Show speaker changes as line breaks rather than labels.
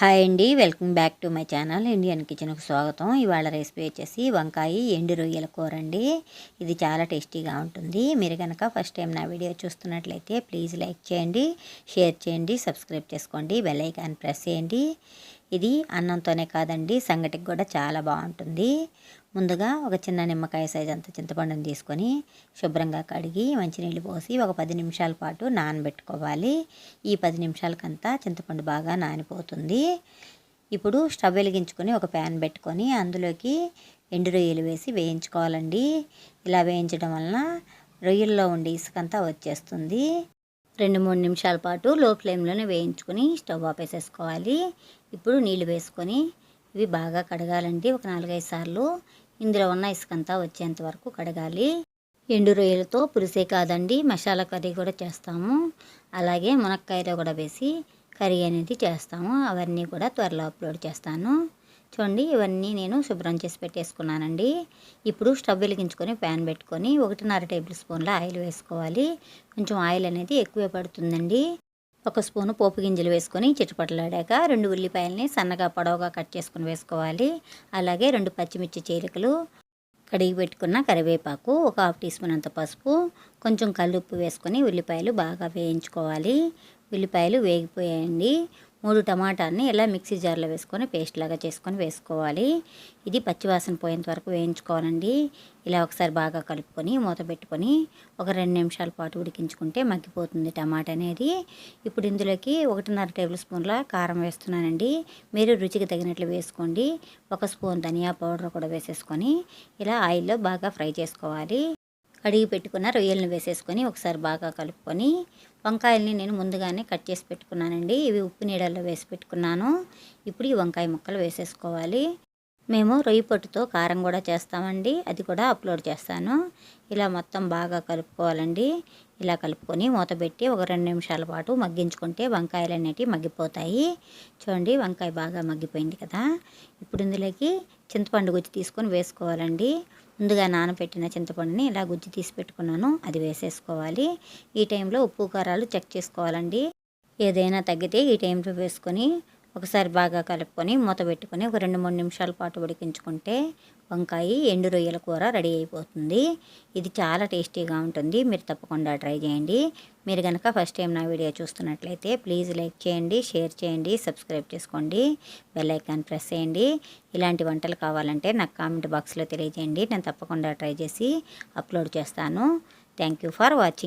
Hi అండి welcome back to my channel Indian కిచెన్కు స్వాగతం. ఇవాళ రెసిపీ వచ్చేసి వంకాయ ఎండు రొయ్యల కూర అండి. ఇది చాలా టేస్టీగా ఉంటుంది. మీరు కనుక ఫస్ట్ టైం నా వీడియో చూస్తున్నట్లయితే ప్లీజ్ లైక్ చేయండి షేర్ చేయండి సబ్స్క్రైబ్ చేసుకోండి బెల్ ఐకాన్ ప్రెస్ చేయండి. ఇది అన్నంతోనే కాదండి సంగటికి కూడా చాలా బాగుంటుంది. ముందుగా ఒక చిన్న నిమ్మకాయ సైజ్ అంత చింతపండుని తీసుకొని శుభ్రంగా కడిగి మంచినీళ్ళు పోసి ఒక పది నిమిషాల పాటు నానబెట్టుకోవాలి. ఈ పది నిమిషాలకంతా చింతపండు బాగా నానిపోతుంది. ఇప్పుడు స్టవ్ వెలిగించుకొని ఒక ప్యాన్ పెట్టుకొని అందులోకి ఎండు రొయ్యలు వేసి వేయించుకోవాలండి. ఇలా వేయించడం వలన రొయ్యల్లో ఉండే ఇసుకంతా వచ్చేస్తుంది. రెండు మూడు నిమిషాల పాటు లో ఫ్లేమ్లోనే వేయించుకొని స్టవ్ ఆపేసేసుకోవాలి. ఇప్పుడు నీళ్ళు వేసుకొని ఇవి బాగా కడగాలండి ఒక నాలుగైదు సార్లు ఇందులో ఉన్న ఇసుకంతా వచ్చేంత వరకు కడగాలి. ఎండు రొయ్యలతో పులిసే కాదండి మసాలా కర్రీ కూడా చేస్తాము. అలాగే మునక్కాయలో కూడా వేసి కర్రీ అనేది చేస్తాము. అవన్నీ కూడా త్వరలో అప్లోడ్ చేస్తాను. చూడండి ఇవన్నీ నేను శుభ్రం చేసి పెట్టేసుకున్నానండి. ఇప్పుడు స్టవ్ వెలిగించుకొని ప్యాన్ పెట్టుకొని ఒకటిన్నర టేబుల్ స్పూన్ల ఆయిల్ వేసుకోవాలి. కొంచెం ఆయిల్ అనేది ఎక్కువే పడుతుందండి. ఒక స్పూను పోపు గింజలు వేసుకొని చిట్టుపట్టలాడాక రెండు ఉల్లిపాయలని సన్నగా పొడవుగా కట్ చేసుకుని వేసుకోవాలి. అలాగే రెండు పచ్చిమిర్చి చీలికలు కడిగి పెట్టుకున్న కరివేపాకు ఒక హాఫ్ టీ స్పూన్ అంత పసుపు కొంచెం కల్లుప్పు వేసుకొని ఉల్లిపాయలు బాగా వేయించుకోవాలి. ఉల్లిపాయలు వేగిపోయాయండి. మూడు టమాటాలని ఇలా మిక్సీ జార్లో వేసుకొని పేస్ట్ లాగా చేసుకొని వేసుకోవాలి. ఇది పచ్చివాసన పోయేంత వరకు వేయించుకోవాలండి. ఇలా ఒకసారి బాగా కలుపుకొని మూత పెట్టుకొని ఒక రెండు నిమిషాల పాటు ఉడికించుకుంటే మగ్గిపోతుంది టమాటా అనేది. ఇప్పుడు ఇందులోకి ఒకటిన్నర టేబుల్ స్పూన్ల కారం వేస్తున్నానండి. మీరు రుచికి తగినట్లు వేసుకోండి. ఒక స్పూన్ ధనియా పౌడర్ కూడా వేసేసుకొని ఇలా ఆయిల్లో బాగా ఫ్రై చేసుకోవాలి. కడిగి పెట్టుకున్న రొయ్యలను వేసేసుకొని ఒకసారి బాగా కలుపుకొని వంకాయల్ని నేను ముందుగానే కట్ చేసి పెట్టుకున్నానండి. ఇవి ఉప్పు నీడల్లో వేసి పెట్టుకున్నాను. ఇప్పుడు ఈ వంకాయ ముక్కలు వేసేసుకోవాలి. మేము రొయ్యి పొట్టుతో కారం కూడా చేస్తామండి. అది కూడా అప్లోడ్ చేస్తాను. ఇలా మొత్తం బాగా కలుపుకోవాలండి. ఇలా కలుపుకొని మూత పెట్టి ఒక రెండు నిమిషాల పాటు మగ్గించుకుంటే వంకాయలు అనేటివి మగ్గిపోతాయి. చూడండి వంకాయ బాగా మగ్గిపోయింది కదా. ఇప్పుడు ఇందులోకి చింతపండు గుజ్జు తీసుకొని వేసుకోవాలండి. ముందుగా నానబెట్టిన చింతపండుని ఇలా గుజ్జు తీసి పెట్టుకున్నాను. అది వేసేసుకోవాలి. ఈ టైంలో ఉప్పు కారాలు చెక్ చేసుకోవాలండి. ఏదైనా తగ్గితే ఈ టైంలో వేసుకొని ఒకసారి బాగా కలుపుకొని మూత పెట్టుకొని ఒక రెండు మూడు నిమిషాల పాటు ఉడికించుకుంటే వంకాయ ఎండు రొయ్యల కూర రెడీ అయిపోతుంది. ఇది చాలా టేస్టీగా ఉంటుంది. మీరు తప్పకుండా ట్రై చేయండి. మీరు కనుక ఫస్ట్ టైం నా వీడియో చూస్తున్నట్లయితే ప్లీజ్ లైక్ చేయండి షేర్ చేయండి సబ్స్క్రైబ్ చేసుకోండి బెల్ ఐకాన్ ప్రెస్ చేయండి. ఇలాంటి వంటలు కావాలంటే నాకు కామెంట్ బాక్స్లో తెలియజేయండి. నేను తప్పకుండా ట్రై చేసి అప్లోడ్ చేస్తాను. Thank you for watching.